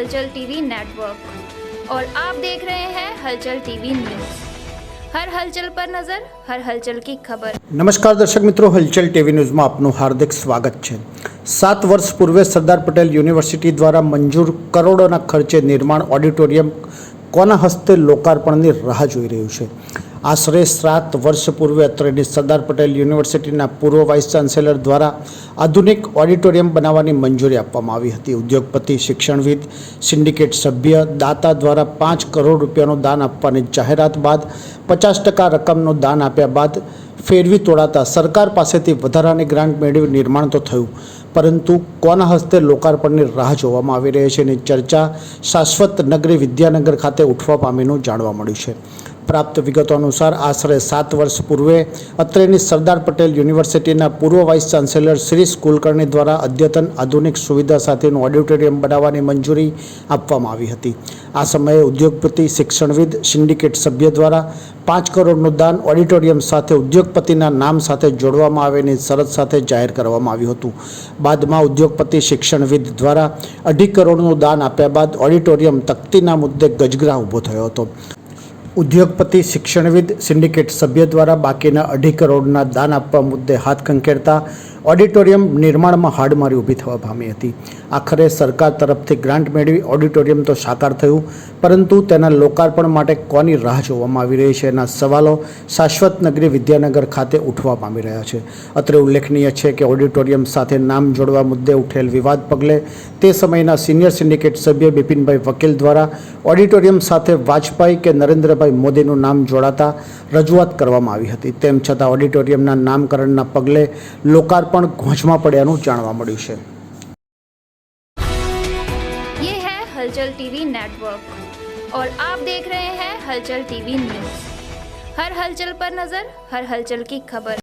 हलचल TV network और आप देख रहे हैं हलचल टीवी न्यूज हर हलचल पर नजर हर हलचल की खबर નમસ્કાર દર્શક મિત્રો હલચલ ટીવી ન્યૂઝમાં આપનું હાર્દિક સ્વાગત છે સાત વર્ષ પૂર્વે સરદાર પટેલ યુનિવર્સિટી દ્વારા મંજૂર કરોડોના ખર્ચે નિર્માણ ઓડિટોરિયમ કોના હસ્તે લોકાર્પણની રાહ જોઈ રહ્યું છે આશરે સાત વર્ષ પૂર્વે અત્રેની સરદાર પટેલ યુનિવર્સિટીના પૂર્વ વાઇસ ચાન્સેલર દ્વારા આધુનિક ઓડિટોરિયમ બનાવવાની મંજૂરી આપવામાં આવી હતી. ઉદ્યોગપતિ, શિક્ષણવિદ, સિન્ડિકેટ સભ્ય, દાતા દ્વારા પાંચ કરોડ રૂપિયાનું દાન આપવાની જાહેરાત બાદ પચાસ ટકા રકમનું દાન આપ્યા બાદ ફેરવી તોડાતા સરકાર પાસેથી વધારાની ગ્રાન્ટ મેળવી નિર્માણ તો થયું, પરંતુ કોના હસ્તે લોકાર્પણની રાહ જોવામાં આવી રહી છે એની ચર્ચા શાશ્વત નગરી વિદ્યાનગર ખાતે ઉઠવા પામીનું જાણવા મળ્યું છે. પ્રાપ્ત વિગતો અનુસાર આશરે સાત વર્ષ પૂર્વે અત્રેની સરદાર પટેલ યુનિવર્સિટીના પૂર્વ વાઇસ ચાન્સેલર શ્રી કુલકર્ણી દ્વારા અદ્યતન આધુનિક સુવિધા સાથેનું ઓડિટોરિયમ બનાવવાની મંજૂરી આપવામાં આવી હતી. આ સમયે ઉદ્યોગપતિ, શિક્ષણવિદ, સિન્ડિકેટ સભ્ય દ્વારા પાંચ કરોડનું દાન ઓડિટોરિયમ સાથે ઉદ્યોગપતિના નામ સાથે જોડવામાં આવેની શરત સાથે જાહેર કરવામાં આવ્યું હતું. બાદમાં ઉદ્યોગપતિ, શિક્ષણવિદ દ્વારા અઢી કરોડનું દાન આપ્યા બાદ ઓડિટોરિયમ તકતીના મુદ્દે ગજગ્રાહ ઊભો થયો હતો. ઉદ્યોગપતિ, શિક્ષણવિદ, સિન્ડિકેટ સભ્ય દ્વારા બાકીના અઢી કરોડના દાન આપવા મુદ્દે હાથ કંકેરતા ઓડિટોરિયમ નિર્માણમાં હાડમારી ઊભી થવા પામી હતી. આખરે સરકાર તરફથી ગ્રાન્ટ મેળવી ઓડિટોરિયમ તો સાકાર થયું, પરંતુ તેના લોકાર્પણ માટે કોની રાહ જોવામાં આવી રહી છે એના સવાલો શાશ્વત નગરી વિદ્યાનગર ખાતે ઉઠવા પામી રહ્યા છે. અત્રે ઉલ્લેખનીય છે કે ઓડિટોરિયમ સાથે નામ જોડવા મુદ્દે ઉઠેલ વિવાદ પગલે તે સમયના સિનિયર સિન્ડિકેટ સભ્ય બિપિનભાઈ વકીલ દ્વારા ઓડિટોરિયમ સાથે વાજપાઈ કે નરેન્દ્રભાઈ મોદીનું નામ જોડાતા રજૂઆત કરવામાં આવી હતી તેમ છતાં ઓડિટોરિયમના નામકરણના પગલે લોકાર્પણ ઘોંચમાં પડ્યાનું જાણવા મળ્યું છે ये है हलचल टीवी नेटवर्क और आप देख रहे हैं हलचल टीवी न्यूज हर हलचल पर नजर हर हलचल की खबर